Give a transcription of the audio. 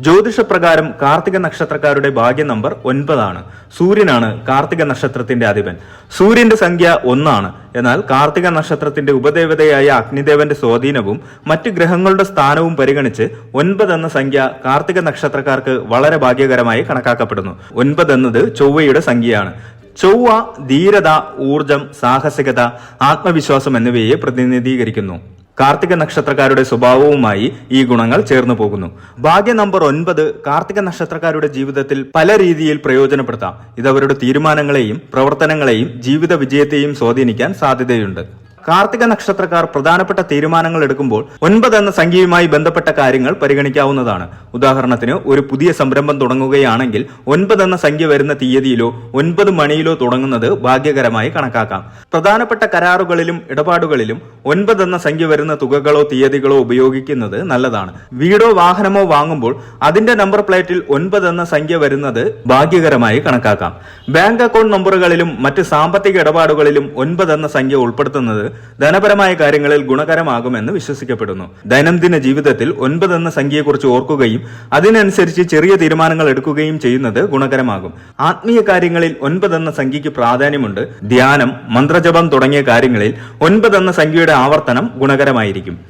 ജ്യോതിഷപ്രകാരം കാർത്തിക നക്ഷത്രക്കാരുടെ ഭാഗ്യ നമ്പർ ഒൻപതാണ്. സൂര്യനാണ് കാർത്തിക നക്ഷത്രത്തിന്റെ അധിപൻ. സൂര്യന്റെ സംഖ്യ ഒന്നാണ്. എന്നാൽ കാർത്തിക നക്ഷത്രത്തിന്റെ ഉപദേവതയായ അഗ്നിദേവന്റെ സ്വാധീനവും മറ്റ് ഗ്രഹങ്ങളുടെ സ്ഥാനവും പരിഗണിച്ച് ഒൻപത് എന്ന സംഖ്യ കാർത്തിക നക്ഷത്രക്കാർക്ക് വളരെ ഭാഗ്യകരമായി കണക്കാക്കപ്പെടുന്നു. ഒൻപത് എന്നത് ചൊവ്വയുടെ സംഖ്യയാണ്. ചൊവ്വ ധീരത ഊർജം സാഹസികത ആത്മവിശ്വാസം എന്നിവയെ പ്രതിനിധീകരിക്കുന്നു. കാർത്തിക നക്ഷത്രക്കാരുടെ സ്വഭാവവുമായി ഈ ഗുണങ്ങൾ ചേർന്നു പോകുന്നു. ഭാഗ്യ നമ്പർ ഒൻപത് കാർത്തിക നക്ഷത്രക്കാരുടെ ജീവിതത്തിൽ പല രീതിയിൽ പ്രയോജനപ്പെടുത്താം. ഇത് അവരുടെ തീരുമാനങ്ങളെയും പ്രവർത്തനങ്ങളെയും ജീവിത വിജയത്തെയും സ്വാധീനിക്കാൻ സാധ്യതയുണ്ട്. കാർത്തിക നക്ഷത്രക്കാർ പ്രധാനപ്പെട്ട തീരുമാനങ്ങൾ എടുക്കുമ്പോൾ ഒൻപത് എന്ന സംഖ്യയുമായി ബന്ധപ്പെട്ട കാര്യങ്ങൾ പരിഗണിക്കാവുന്നതാണ്. ഉദാഹരണത്തിന് ഒരു പുതിയ സംരംഭം തുടങ്ങുകയാണെങ്കിൽ ഒൻപത് എന്ന സംഖ്യ വരുന്ന തീയതിയിലോ ഒൻപത് മണിയിലോ തുടങ്ങുന്നത് ഭാഗ്യകരമായി കണക്കാക്കാം. പ്രധാനപ്പെട്ട കരാറുകളിലും ഇടപാടുകളിലും ഒൻപത് എന്ന സംഖ്യ വരുന്ന തുകകളോ തീയതികളോ ഉപയോഗിക്കുന്നത് നല്ലതാണ്. വീടോ വാഹനമോ വാങ്ങുമ്പോൾ അതിന്റെ നമ്പർ പ്ലേറ്റിൽ ഒൻപത് എന്ന സംഖ്യ വരുന്നത് ഭാഗ്യകരമായി കണക്കാക്കാം. ബാങ്ക് അക്കൗണ്ട് നമ്പറുകളിലും മറ്റ് സാമ്പത്തിക ഇടപാടുകളിലും ഒൻപത് എന്ന സംഖ്യ ഉൾപ്പെടുത്തുന്നത് ധനപരമായ കാര്യങ്ങളിൽ ഗുണകരമാകുമെന്ന് വിശ്വസിക്കപ്പെടുന്നു. ദൈനംദിന ജീവിതത്തിൽ ഒൻപത് എന്ന സംഖ്യയെക്കുറിച്ച് ഓർക്കുകയും അതിനനുസരിച്ച് ചെറിയ തീരുമാനങ്ങൾ എടുക്കുകയും ചെയ്യുന്നത് ഗുണകരമാകും. ആത്മീയ കാര്യങ്ങളിൽ ഒൻപത് എന്ന സംഖ്യയ്ക്ക് പ്രാധാന്യമുണ്ട്. ധ്യാനം മന്ത്രജപം തുടങ്ങിയ കാര്യങ്ങളിൽ ഒൻപത് എന്ന സംഖ്യയുടെ ആവർത്തനം ഗുണകരമായിരിക്കും.